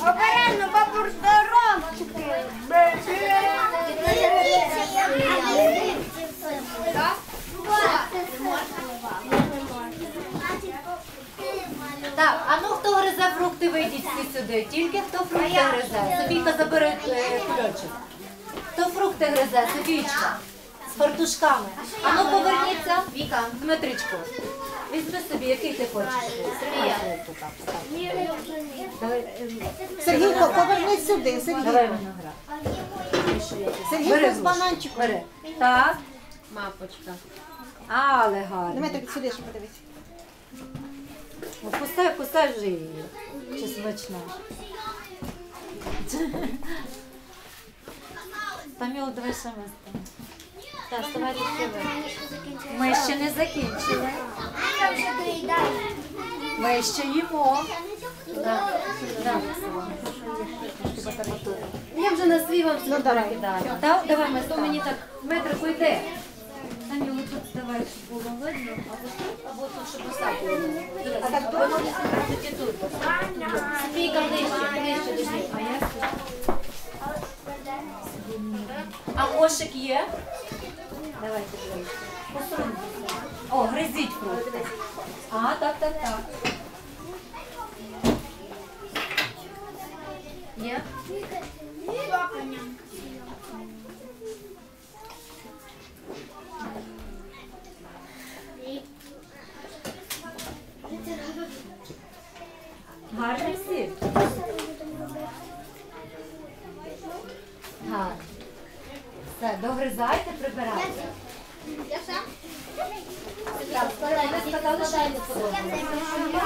Обережно, бабур здоровчики. Так, а ну хто гризе фрукти, вийдіть всі сюди. Тільки хто фрукти гризе. Софійка забери е, кульочок. Хто фрукти гризе? Софійчка. Фартушками. А ну поверніться. Віка. Дмитричку. Візьми собі, який ти хочеш. Сергія. Давай, е, Сергійко, повернись сюди, Сергій. Сергійко з бананчиком. Бери. Так. Мапочка. Але гарно. Дмитрик, сюди ще подивись. Пустай, пустай вже її. Чи смачна. Там його давай ще ми станемо. Так, відкривай. Ми ще не закінчили. Ми ще їмо. Я вже на свій вам Ну давай. Так, давай ми мені так. Дмитрику, йди. Там його тут давай, щоб було видно, або тут, або тут, щоб так воно тоді тут. Софійка ближче, ближче до них. А я А кошик є? Давайте. О, гризіть фрукти. А, так, так, так. Є? Гарний всі. Гарно. Все, догризайте, прибирайте. Так, ви сказали, що не сподобалося.